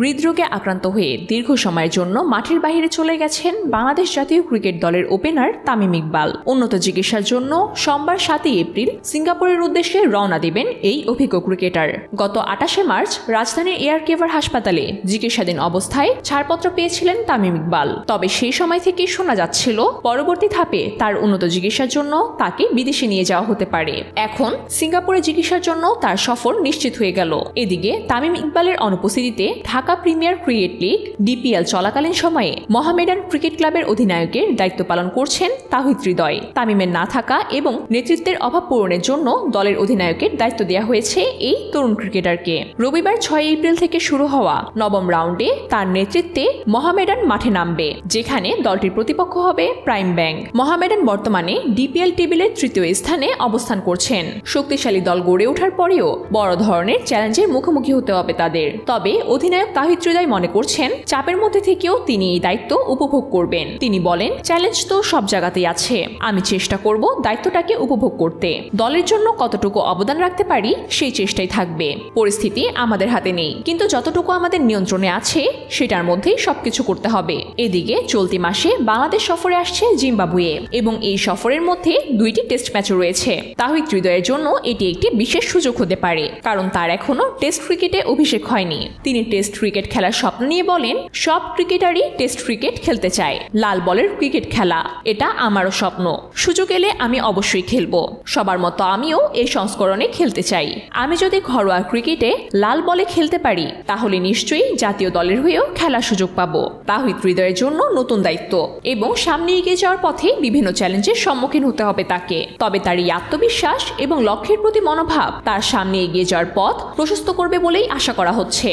হৃদরোগে আক্রান্ত হয়ে দীর্ঘ সময়ের জন্য মাঠের বাইরে চলে গেছেন বাংলাদেশ জাতীয় ক্রিকেট দলের ওপেনার তামিম ইকবাল। উন্নত চিকিৎসার জন্য সোমবার সাতই এপ্রিল সিঙ্গাপুরের উদ্দেশ্যে রওনা দেবেন এই অভিজ্ঞ ক্রিকেটার। গত আটাশে মার্চ রাজধানীর এয়ার কেভার হাসপাতালে চিকিৎসাধীন অবস্থায় ছাড়পত্র পেয়েছিলেন তামিম ইকবাল। তবে সেই সময় থেকেই শোনা যাচ্ছিল, পরবর্তী ধাপে তার উন্নত চিকিৎসার জন্য তাকে বিদেশে নিয়ে যাওয়া হতে পারে। এখন সিঙ্গাপুরে চিকিৎসার জন্য তার সফর নিশ্চিত হয়ে গেল। এদিকে তামিম ইকবালের অনুপস্থিতিতে Dhaka premier cricket league, DPL চলাকালীন সময়ে মহামেডান ক্রিকেট ক্লাবের অধিনায়কের দায়িত্ব পালন করছেন তাহিদ হৃদয়। তামিমের না থাকা এবং নেতৃত্বের অভাব পূরণের জন্য দলের অধিনায়কের দায়িত্ব দেওয়া হয়েছে এই তরুণ ক্রিকেটারকে। রবিবার ছয় এপ্রিল থেকে শুরু হওয়া নবম রাউন্ডে তার নেতৃত্বে মহামেডান মাঠে নামবে, যেখানে দলটির প্রতিপক্ষ হবে প্রাইম ব্যাংক। মহামেডান বর্তমানে ডিপিএল টেবিলের তৃতীয় স্থানে অবস্থান করছেন। শক্তিশালী দল গড়ে ওঠার পরেও বড় ধরনের চ্যালেঞ্জের মুখোমুখি হতে হবে তাদের। তবে অধিনায়ক তাহিদ মনে করছেন, চাপের মধ্যে থেকেও তিনি এই দায়িত্ব উপভোগ করবেন। তিনি বলেন, চ্যালেঞ্জ তো সব জায়গাতেই আছে। আমি চেষ্টা করব দায়িত্বটাকে উপভোগ করতে। দলের জন্য কতটুকু অবদান রাখতে পারি, সেই চেষ্টাই থাকবে। পরিস্থিতি আমাদের হাতে নেই। কিন্তু যতটুকু আমাদের নিয়ন্ত্রণে আছে, সেটার মধ্যেই সবকিছু করতে হবে। এদিকে চলতি মাসে বাংলাদেশ সফরে আসছে জিম্বাবুয়ে এবং এই সফরের মধ্যে দুইটি টেস্ট ম্যাচও রয়েছে। তাহিদ হৃদয়ের জন্য এটি একটি বিশেষ সুযোগ হতে পারে, কারণ তার এখনও টেস্ট ক্রিকেটে অভিষেক হয়নি। তিনি টেস্ট ক্রিকেট খেলার স্বপ্ন নিয়ে বলেন, সব ক্রিকেটারই টেস্ট ক্রিকেট খেলতে চায়। লাল বলের ক্রিকেট খেলা, এটা আমারও স্বপ্ন। সুযোগ এলে আমি অবশ্যই খেলব। সবার মতো আমিও এই সংস্করণে খেলতে চাই। আমি যদি ঘরোয়া ক্রিকেটে লাল বলে খেলতে পারি, তাহলে নিশ্চয়ই জাতীয় দলের হয়েও খেলার সুযোগ পাবো। তাহিদ হৃদয়ের জন্য নতুন দায়িত্ব। এবং সামনে এগিয়ে যাওয়ার পথে বিভিন্ন চ্যালেঞ্জের সম্মুখীন হতে হবে তাকে। তবে তার এই আত্মবিশ্বাস এবং লক্ষ্যের প্রতি মনোভাব তার সামনে এগিয়ে যাওয়ার পথ প্রশস্ত করবে বলেই আশা করা হচ্ছে।